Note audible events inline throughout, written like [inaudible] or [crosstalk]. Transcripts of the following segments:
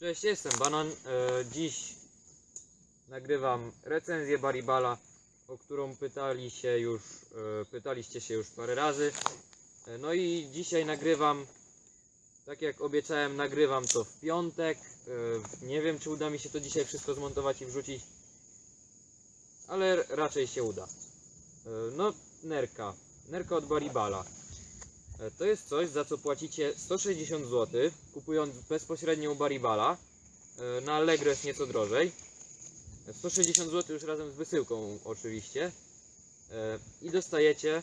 Cześć, jestem Banan. E, dziś nagrywam recenzję Baribala, o którą pytali się już, e, pytaliście się już parę razy. E, no i dzisiaj nagrywam, tak jak obiecałem, nagrywam to w piątek. Nie wiem, czy uda mi się to dzisiaj wszystko zmontować i wrzucić, ale raczej się uda. No, nerka. Nerka od Baribala. E, To jest coś, za co płacicie 160 zł, kupując bezpośrednio u Baribala. E, Na Allegro jest nieco drożej. E, 160 zł już razem z wysyłką oczywiście. E, I dostajecie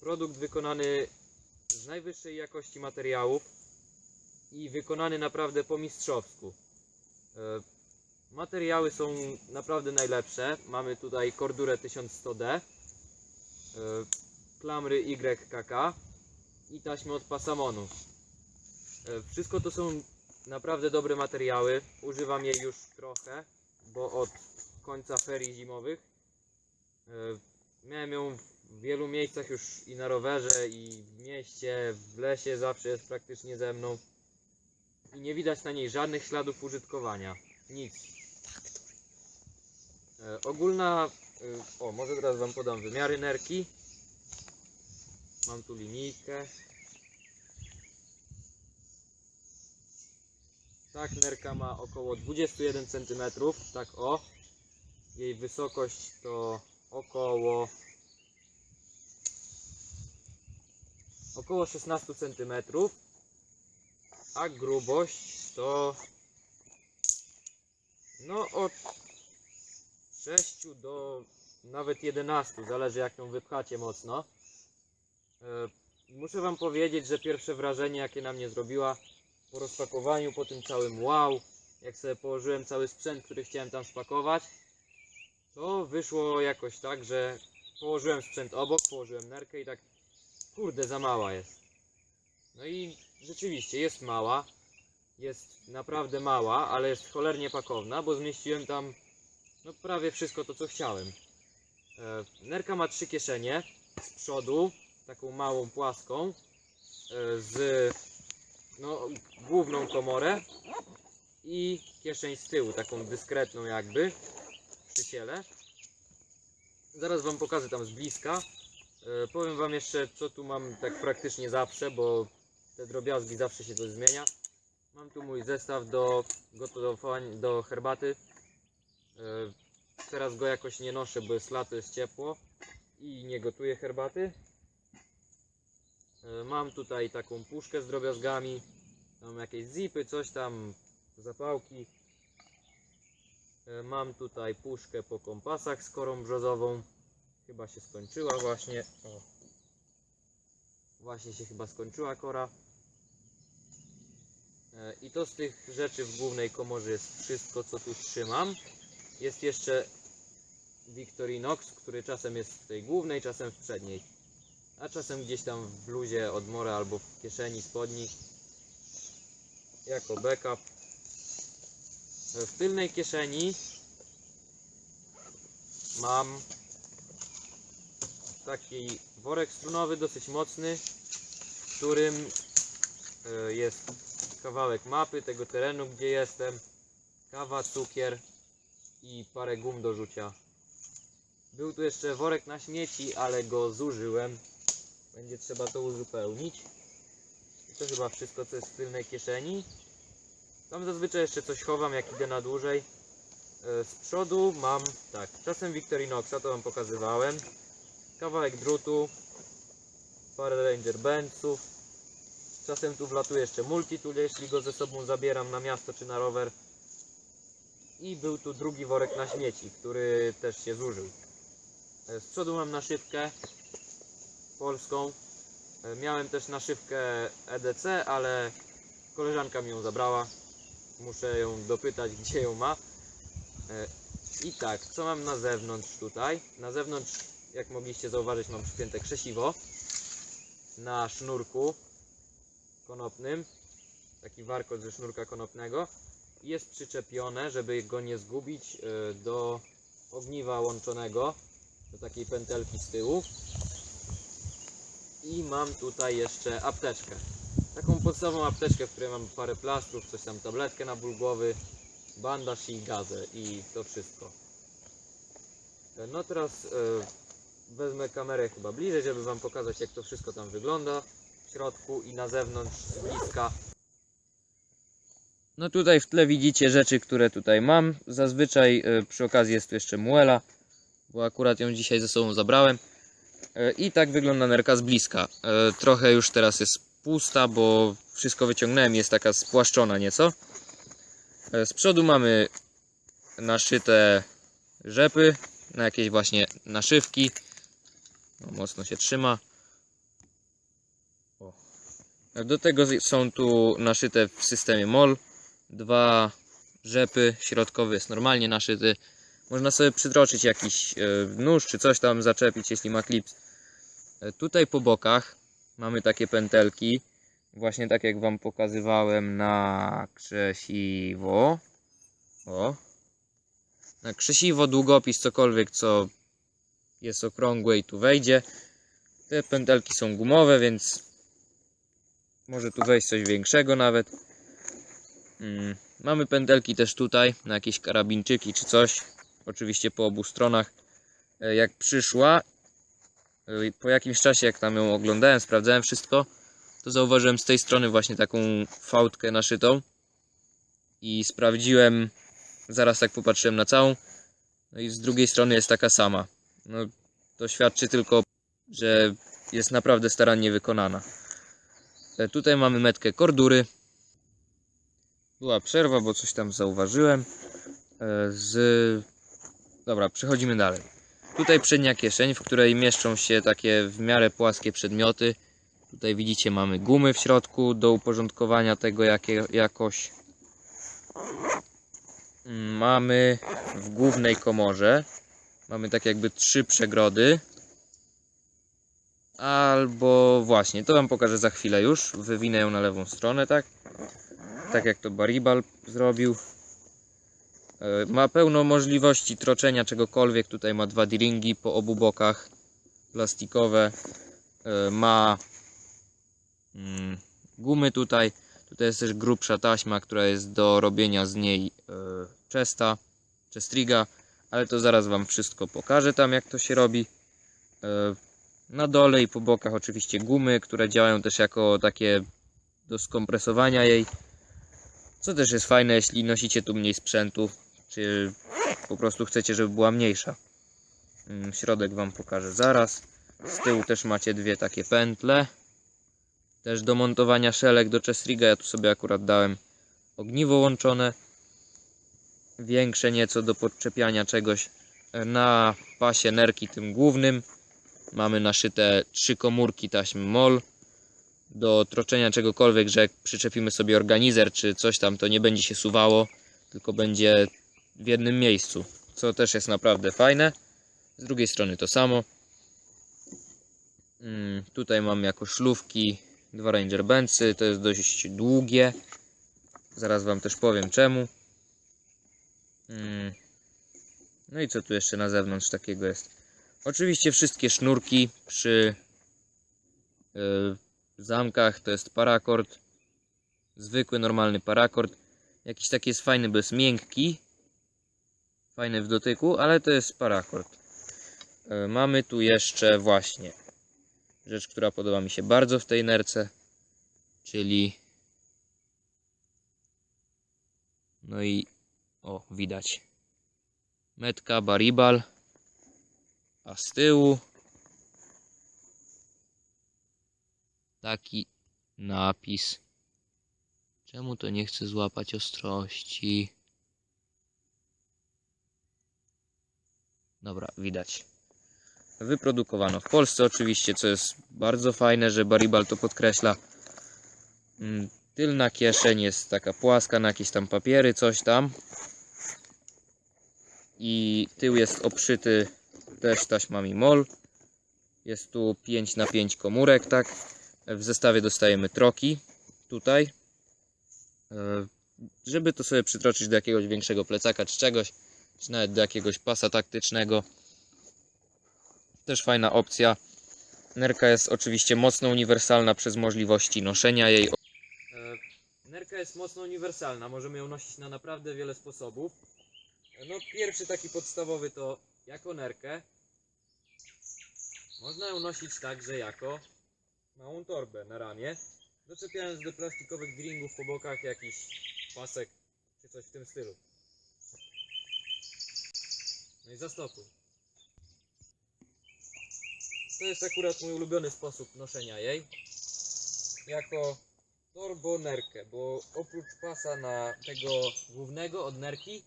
produkt wykonany z najwyższej jakości materiałów i wykonany naprawdę po mistrzowsku. E, Materiały są naprawdę najlepsze. Mamy tutaj kordurę 1100D, e, klamry YKK i taśmy od Pasamonu. E, Wszystko to są naprawdę dobre materiały. Używam jej już trochę, bo od końca ferii zimowych e, miałem ją w wielu miejscach już i na rowerze, i w mieście, w lesie zawsze jest praktycznie ze mną. I nie widać na niej żadnych śladów użytkowania. Nic. E, Ogólna. O, może teraz Wam podam wymiary nerki. Mam tu linijkę. Tak, nerka ma około 21 cm. Tak o. Jej wysokość to około około 16 cm. A grubość to no od 6 do nawet 11, zależy jak ją wypchacie mocno. E, Muszę Wam powiedzieć, że pierwsze wrażenie, jakie na mnie zrobiła po rozpakowaniu, po tym całym wow, jak sobie położyłem cały sprzęt, który chciałem tam spakować, to wyszło jakoś tak, że położyłem sprzęt obok, położyłem nerkę i tak, kurde, za mała jest. No i rzeczywiście jest mała, jest naprawdę mała, ale jest cholernie pakowna, bo zmieściłem tam no prawie wszystko to, co chciałem. E, Nerka ma trzy kieszenie z przodu, taką małą płaską, e, z no, główną komorę i kieszeń z tyłu, taką dyskretną jakby przy ciele. Zaraz Wam pokażę tam z bliska. E, Powiem Wam jeszcze, co tu mam tak praktycznie zawsze, bo te drobiazgi zawsze się to zmienia. Mam tu mój zestaw do gotowania, do herbaty. E, Teraz go jakoś nie noszę, bo jest lato, jest ciepło i nie gotuję herbaty. E, Mam tutaj taką puszkę z drobiazgami, mam jakieś zipy, coś tam, zapałki. E, Mam tutaj puszkę po kompasach z korą brzozową. Chyba się skończyła właśnie. O. Właśnie się chyba skończyła kora. E, I to z tych rzeczy w głównej komorze jest wszystko, co tu trzymam. Jest jeszcze Victorinox, który czasem jest w tej głównej, czasem w przedniej. A czasem gdzieś tam w bluzie od mora albo w kieszeni spodni. Jako backup. W tylnej kieszeni mam taki worek strunowy, dosyć mocny, w którym e, jest kawałek mapy tego terenu, gdzie jestem, kawa, cukier i parę gum do rzucia. Był tu jeszcze worek na śmieci, ale go zużyłem. Będzie trzeba to uzupełnić. To chyba wszystko, co jest w tylnej kieszeni. Tam zazwyczaj jeszcze coś chowam, jak idę na dłużej. E, Z przodu mam, tak, czasem Victorinoxa, to wam pokazywałem. Kawałek drutu, parę Ranger Bandsów. Czasem tu wlatuje jeszcze multitool, jeśli go ze sobą zabieram na miasto czy na rower. I był tu drugi worek na śmieci, który też się zużył. E, Z przodu mam naszywkę polską. E, Miałem też naszywkę EDC, ale koleżanka mi ją zabrała. Muszę ją dopytać, [laughs] gdzie ją ma. E, I tak, co mam na zewnątrz tutaj? Na zewnątrz, jak mogliście zauważyć, mam przypięte krzesiwo na sznurku konopnym. Taki warkot ze sznurka konopnego. Jest przyczepione, żeby go nie zgubić, e, do ogniwa łączonego, do takiej pętelki z tyłu. I mam tutaj jeszcze apteczkę. taką podstawową apteczkę, w której mam parę plastrów, coś tam, tabletkę na ból głowy, bandaż i gazę i to wszystko. E, No teraz e, wezmę kamerę chyba bliżej, żeby wam pokazać jak to wszystko tam wygląda w środku i na zewnątrz z bliska. No tutaj w tle widzicie rzeczy, które tutaj mam. Zazwyczaj e, przy okazji jest tu jeszcze muela, bo akurat ją dzisiaj ze sobą zabrałem. E, I tak wygląda nerka z bliska. E, Trochę już teraz jest pusta, bo wszystko wyciągnąłem, jest taka spłaszczona nieco. E, Z przodu mamy naszyte rzepy, na jakieś właśnie naszywki. No, mocno się trzyma. Do tego są tu naszyte w systemie MOL dwa rzepy. Środkowy jest normalnie naszyty. Można sobie przytroczyć jakiś nóż czy coś tam zaczepić, jeśli ma klips. E, Tutaj po bokach mamy takie pętelki. Właśnie tak jak Wam pokazywałem na krzesiwo. O. Na krzesiwo, długopis, cokolwiek co jest okrągłe i tu wejdzie. Te pętelki są gumowe, więc może tu wejść coś większego nawet. Mm, Mamy pętelki też tutaj na jakieś karabinczyki czy coś. Oczywiście po obu stronach. E, Jak przyszła, po jakimś czasie jak tam ją oglądałem, sprawdzałem wszystko, to zauważyłem z tej strony właśnie taką fałdkę naszytą. I sprawdziłem, zaraz tak popatrzyłem na całą. No i z drugiej strony jest taka sama. No to świadczy tylko, że jest naprawdę starannie wykonana. E, Tutaj mamy metkę kordury. Była przerwa, bo coś tam zauważyłem. E, Z... Dobra, przechodzimy dalej. Tutaj przednia kieszeń, w której mieszczą się takie w miarę płaskie przedmioty. Tutaj widzicie, mamy gumy w środku do uporządkowania tego jakie, jakoś. Mm, Mamy w głównej komorze. Mamy tak jakby trzy przegrody. Albo właśnie, to wam pokażę za chwilę już. Wywinę ją na lewą stronę, tak? Tak jak to Baribal zrobił. E, Ma pełno możliwości troczenia czegokolwiek. Tutaj ma dwa D-ringi po obu bokach. Plastikowe. E, Ma mm, gumy tutaj. Tutaj jest też grubsza taśma, która jest do robienia z niej e, chesta, chestriga. Ale to zaraz wam wszystko pokażę tam jak to się robi. Na dole i po bokach oczywiście gumy, które działają też jako takie do skompresowania jej. Co też jest fajne, jeśli nosicie tu mniej sprzętu, czy po prostu chcecie, żeby była mniejsza. Mm, Środek Wam pokażę zaraz. Z tyłu też macie dwie takie pętle. Też do montowania szelek do Chestriga. Ja tu sobie akurat dałem ogniwo łączone. Większe nieco do podczepiania czegoś. Na pasie nerki tym głównym mamy naszyte trzy komórki taśmy MOL do troczenia czegokolwiek, że jak przyczepimy sobie organizer czy coś tam, to nie będzie się suwało, tylko będzie w jednym miejscu, co też jest naprawdę fajne. Z drugiej strony to samo. Mm, tutaj mam jako szlówki dwa Ranger Benzy, to jest dość długie. Zaraz Wam też powiem czemu. Mm. No i co tu jeszcze na zewnątrz takiego jest? Oczywiście wszystkie sznurki przy yy, zamkach to jest parakord. Zwykły, normalny parakord. Jakiś taki jest fajny, bo jest miękki. Fajny w dotyku, ale to jest parakord. E, Mamy tu jeszcze właśnie rzecz, która podoba mi się bardzo w tej nerce, czyli no i o, widać metka baribal, a z tyłu taki napis. Czemu to nie chce złapać ostrości? Dobra, widać. Wyprodukowano w Polsce oczywiście, co jest bardzo fajne, że Baribal to podkreśla. Mm, Tylna kieszeń jest taka płaska na jakieś tam papiery, coś tam. I tył jest obszyty też taśmami MOL. Jest tu 5 na 5 komórek, tak. W zestawie dostajemy troki tutaj. E, Żeby to sobie przytroczyć do jakiegoś większego plecaka czy czegoś, czy nawet do jakiegoś pasa taktycznego. Też fajna opcja. Nerka jest oczywiście mocno uniwersalna przez możliwości noszenia jej. nerka jest mocno uniwersalna, możemy ją nosić na naprawdę wiele sposobów. No pierwszy taki podstawowy to jako nerkę. Można ją nosić także jako małą torbę na ramię, doczepiając do plastikowych dringów po bokach jakiś pasek czy coś w tym stylu. No i zastopuj. To jest akurat mój ulubiony sposób noszenia jej. Jako torbonerkę, bo oprócz pasa na tego głównego od nerki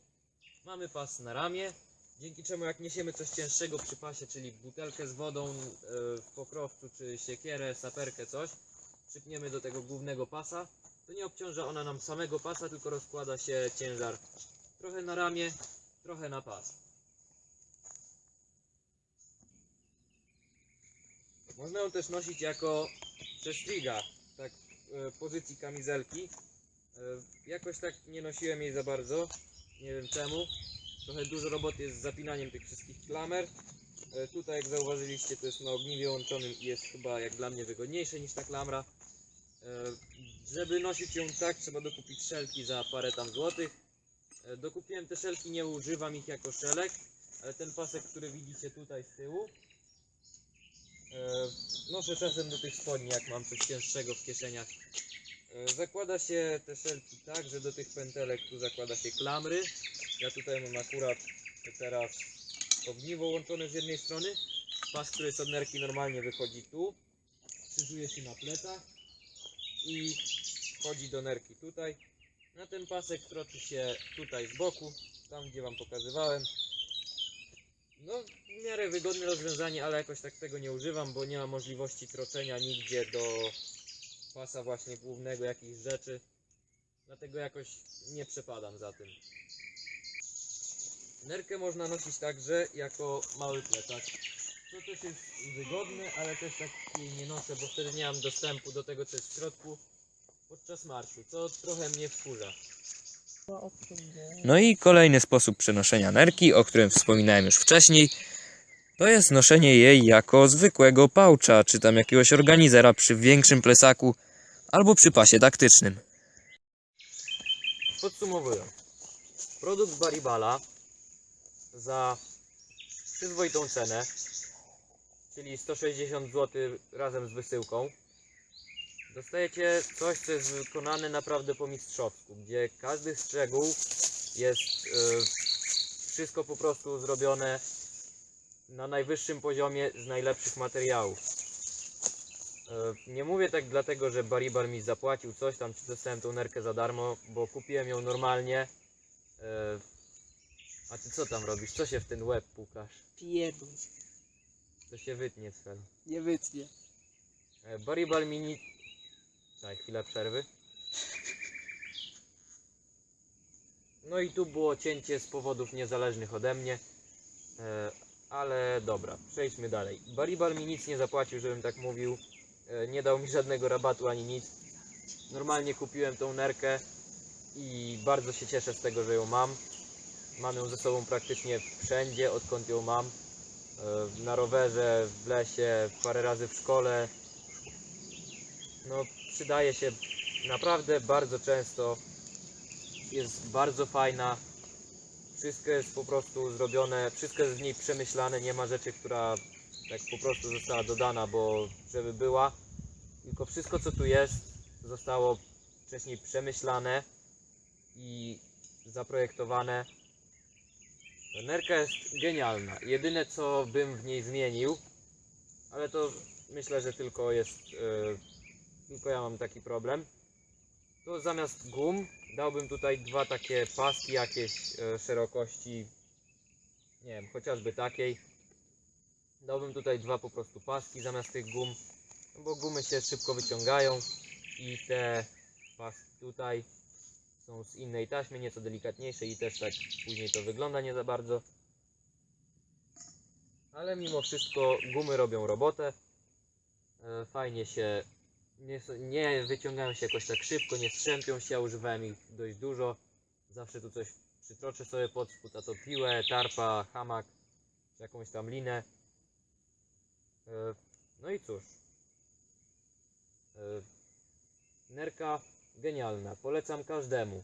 mamy pas na ramię, dzięki czemu jak niesiemy coś cięższego przy pasie, czyli butelkę z wodą e, w pokrowcu, czy siekierę, saperkę, coś, przypniemy do tego głównego pasa, to nie obciąża ona nam samego pasa, tylko rozkłada się ciężar trochę na ramię, trochę na pas. Można ją też nosić jako przestriga, tak w pozycji kamizelki. E, Jakoś tak nie nosiłem jej za bardzo, nie wiem czemu. Trochę dużo roboty jest z zapinaniem tych wszystkich klamer. E, Tutaj jak zauważyliście to jest na ogniwie łączonym i jest chyba jak dla mnie wygodniejsze niż ta klamra. E, Żeby nosić ją tak trzeba dokupić szelki za parę tam złotych. E, Dokupiłem te szelki, nie używam ich jako szelek, ale ten pasek, który widzicie tutaj z tyłu, e, noszę czasem do tych spodni, jak mam coś cięższego w kieszeniach. E, Zakłada się te szelki tak, że do tych pętelek tu zakłada się klamry. Ja tutaj mam akurat teraz ogniwo łączone z jednej strony. Pas, który jest od nerki normalnie wychodzi tu. Krzyżuje się na plecach i wchodzi do nerki tutaj. Na ten pasek troczy się tutaj z boku, tam gdzie wam pokazywałem. No, w miarę wygodne rozwiązanie, ale jakoś tak tego nie używam, bo nie ma możliwości troczenia nigdzie do pasa właśnie głównego jakichś rzeczy. Dlatego jakoś nie przepadam za tym. Nerkę można nosić także jako mały plecak. To też jest wygodne, ale też tak jej nie noszę, bo wtedy nie mam dostępu do tego, co jest w środku podczas marszu, co trochę mnie wkurza. No i kolejny sposób przenoszenia nerki, o którym wspominałem już wcześniej, to jest noszenie jej jako zwykłego pałcza, czy tam jakiegoś organizera przy większym plesaku, albo przy pasie taktycznym. Podsumowując, produkt Baribala za przyzwoitą cenę, czyli 160 zł razem z wysyłką, dostajecie coś, co jest wykonane naprawdę po mistrzowsku, gdzie każdy szczegół jest e, wszystko po prostu zrobione na najwyższym poziomie z najlepszych materiałów. E, Nie mówię tak dlatego, że Baribar mi zapłacił coś tam, czy dostałem tą nerkę za darmo, bo kupiłem ją normalnie. E, A ty co tam robisz? Co się w ten łeb pukasz? Pierdol, To się wytnie Sven. nie wytnie. Baribal mini... Czekaj, chwilę przerwy. No i tu było cięcie z powodów niezależnych ode mnie. E, Ale dobra, przejdźmy dalej. Baribal mi nic nie zapłacił, żebym tak mówił. E, Nie dał mi żadnego rabatu ani nic. Normalnie kupiłem tą nerkę i bardzo się cieszę z tego, że ją mam. Mam ją ze sobą praktycznie wszędzie, odkąd ją mam. E, Na rowerze, w lesie, parę razy w szkole. No, przydaje się naprawdę bardzo często. Jest bardzo fajna. Wszystko jest po prostu zrobione, wszystko jest w niej przemyślane. Nie ma rzeczy, która tak po prostu została dodana, bo żeby była. Tylko wszystko, co tu jest, zostało wcześniej przemyślane i zaprojektowane. Nerka jest genialna. Jedyne, co bym w niej zmienił, ale to myślę, że tylko jest. e, tylko ja mam taki problem. To zamiast gum dałbym tutaj dwa takie paski jakieś e, szerokości, nie wiem, chociażby takiej. Dałbym tutaj dwa po prostu paski zamiast tych gum, no bo gumy się szybko wyciągają i te paski tutaj są z innej taśmy, nieco delikatniejsze i też tak później to wygląda nie za bardzo. Ale mimo wszystko gumy robią robotę. E, Fajnie się nie, nie wyciągają się jakoś tak szybko, nie strzępią się, używałem ich dość dużo. Zawsze tu coś przytroczę sobie pod spód, a to piłę, tarpa, hamak, czy jakąś tam linę. E, No i cóż. E, Nerka genialna, polecam każdemu.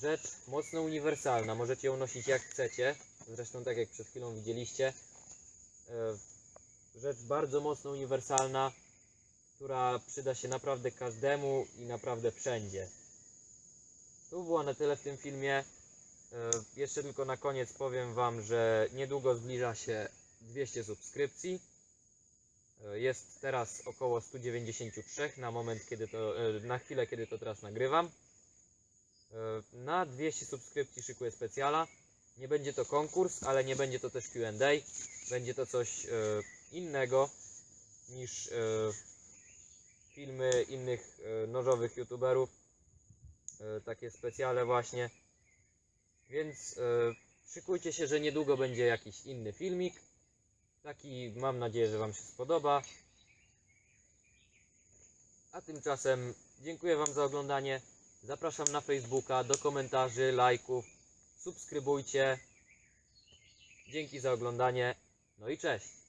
Rzecz mocno uniwersalna, możecie ją nosić jak chcecie, zresztą tak jak przed chwilą widzieliście. E, Rzecz bardzo mocno uniwersalna, która przyda się naprawdę każdemu i naprawdę wszędzie. To było na tyle w tym filmie. E, Jeszcze tylko na koniec powiem Wam, że niedługo zbliża się 200 subskrypcji. E, Jest teraz około 193 na moment, kiedy to, e, na chwilę, kiedy to teraz nagrywam. Na 200 subskrypcji szykuję specjala. Nie będzie to konkurs, ale nie będzie to też Q&A. Będzie to coś innego niż filmy innych e, nożowych youtuberów. E, Takie specjale właśnie. Więc e, szykujcie się, że niedługo będzie jakiś inny filmik. Taki mam nadzieję, że Wam się spodoba. A tymczasem dziękuję Wam za oglądanie. Zapraszam na Facebooka, do komentarzy, lajków. Subskrybujcie. Dzięki za oglądanie. No i cześć.